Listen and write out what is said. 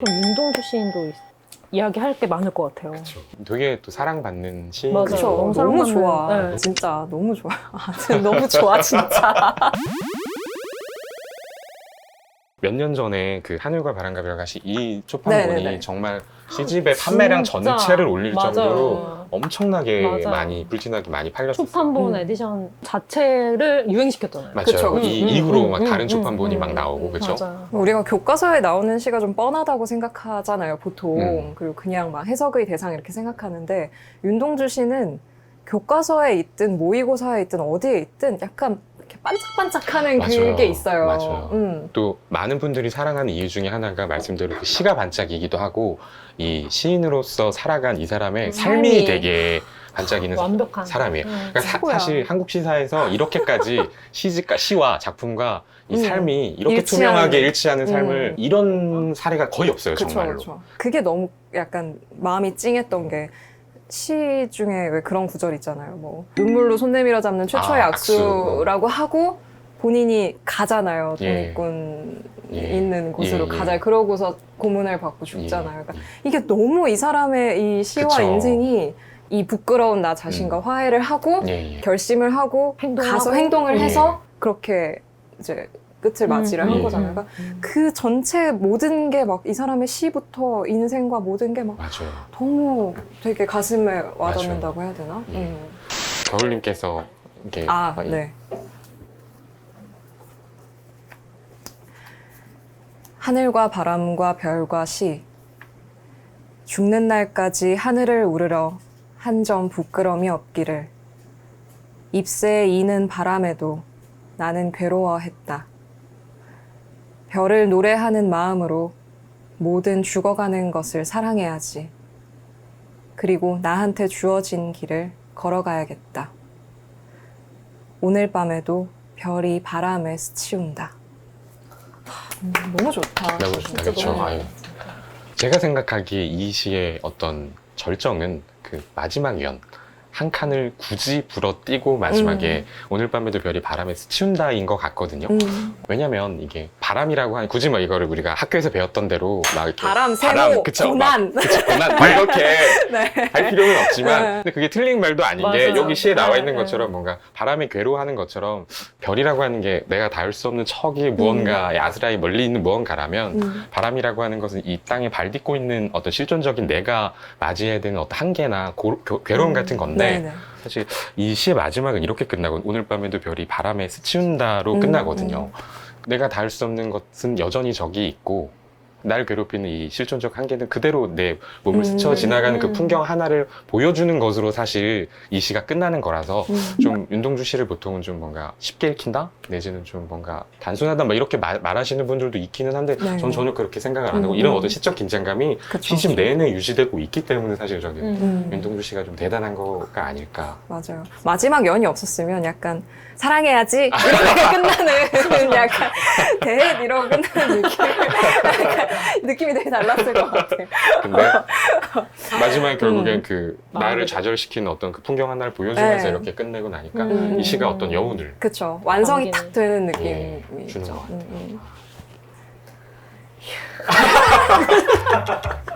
그럼 윤동주 시인도 있- 이야기할 게 많을 것 같아요. 되게 또 사랑받는 시인. 맞아요. 그쵸. 너무 너무, 사랑받는, 좋아. 네. 진짜 너무 좋아. 아, 너무 좋아, 진짜. 몇 년 전에 그 하늘과 바람과 별같이 이 초판본이 네네네. 정말 시집의 판매량 진짜. 전체를 올릴 맞아요. 정도로 엄청나게 맞아요. 많이 불티나게 많이 팔렸었어요. 초판본 음. 에디션 자체를 유행시켰잖아요. 맞아요. 그쵸. 이 음, 이후로 음, 막 음, 다른 음, 초판본이 음, 막 나오고 그죠? 맞아요. 우리가 교과서에 나오는 시가 좀 뻔하다고 생각하잖아요, 보통. 음. 그리고 그냥 막 해석의 대상 이렇게 생각하는데, 윤동주 씨는 교과서에 있든 모의고사에 있든 어디에 있든 약간 반짝반짝하는 맞아요. 그게 있어요. 맞아요. 음. 또 많은 분들이 사랑하는 이유 중에 하나가 말씀대로 그 시가 반짝이기도 하고 이 시인으로서 살아간 이 사람의 삶이 삶이. 되게 반짝이는 완벽한 사람이에요. 음. 그러니까 사, 최고야. 실 한국 시사에서 이렇게까지 시집과 시와 작품과 이 음. 삶이 이렇게 일치하는. 투명하게 일치하는 음. 삶을 이런 사례가 거의 없어요, 그쵸, 정말로. 그쵸. 그게 너무 약간 마음이 찡했던 게, 시 중에 왜 그런 구절 있잖아요. 뭐, 눈물로 손 내밀어 잡는 최초의 아, 악수라고 하고, 본인이 가잖아요. 예. 독립군 예. 있는 곳으로 예, 예. 가자. 그러고서 고문을 받고 죽잖아요. 그러니까 예. 이게 너무 이 사람의 이 시와 그쵸. 인생이 이 부끄러운 나 자신과 화해를 하고 예, 예. 결심을 하고 행동을 가서 하고. 행동을 예. 해서 그렇게 이제 끝을 맞이를 음, 한 음, 거잖아요. 음, 그러니까 음. 그 전체 모든 게 막 이 사람의 시부터 인생과 모든 게 막 맞아요. 너무 되게 가슴에 와닿는다고 해야 되나? 예. 음. 겨울님께서 이게 아, 이- 네. 하늘과 바람과 별과 시 죽는 날까지 하늘을 우르러 한 점 부끄럼이 없기를 잎새에 이는 바람에도 나는 괴로워했다. 별을 노래하는 마음으로 모든 죽어가는 것을 사랑해야지. 그리고 나한테 주어진 길을 걸어가야겠다. 오늘 밤에도 별이 바람에 스치운다. 음, 너무 좋다. 너무 좋다. 그렇죠. 아유. 제가 생각하기에 이 시의 어떤 절정은 그 마지막 연. 한 칸을 굳이 불어띄고 마지막에 오늘 밤에도 별이 바람에 스치운다인 것 같거든요. 음, 왜냐면 이게 바람이라고 하니 굳이 뭐 이거를 우리가 학교에서 배웠던 대로 막 이렇게 바람, 세모, 그쵸, 고난. 막, 그쵸, 고난 막 이렇게 네. 할 필요는 없지만 네. 근데 그게 틀린 말도 아닌 게 맞아요. 여기 시에 나와 네, 있는 네. 것처럼 뭔가 바람에 괴로워하는 것처럼 별이라고 하는 게 내가 닿을 수 없는 척이 무언가 아스라이 멀리 있는 무언가라면 음, 바람이라고 하는 것은 이 땅에 발 딛고 있는 어떤 실존적인 내가 맞이해야 되는 어떤 한계나 고- 교- 괴로움 같은 건데 네네. 사실 이 시의 마지막은 이렇게 끝나고 오늘 밤에도 별이 바람에 스치운다로 음, 끝나거든요. 내가 닿을 수 없는 것은 여전히 저기 있고 날 괴롭히는 이 실존적 한계는 그대로 내 몸을 음, 스쳐 지나가는 그 음. 풍경 하나를 보여주는 것으로 사실 이 시가 끝나는 거라서 음. 좀 윤동주 시를 보통은 좀 뭔가 쉽게 읽힌다 내지는 좀 뭔가 단순하다 막 이렇게 말, 말하시는 분들도 있기는 한데 네. 전 전혀 그렇게 생각을 안 하고 음, 이런 음. 어떤 시적 긴장감이 그쵸. 시집 내내 유지되고 있기 때문에 사실 저는 음. 윤동주 씨가 좀 대단한 거가 아닐까 맞아요. 마지막 연이 없었으면 약간 사랑해야지 이렇게 끝나는 약간 대해 이러고 끝나는 느낌. 약간 느낌이 되게 달랐을 것 같아요. 근데 마지막에 결국엔 음. 그 나를 좌절시키는 어떤 그 풍경 하나를 보여주면서 네. 이렇게 끝내고 나니까 음. 이 시가 어떤 여운을 그쵸. 완성이. 딱 되는 예, 느낌이 주는 있죠. 것 같아요. 음, 음.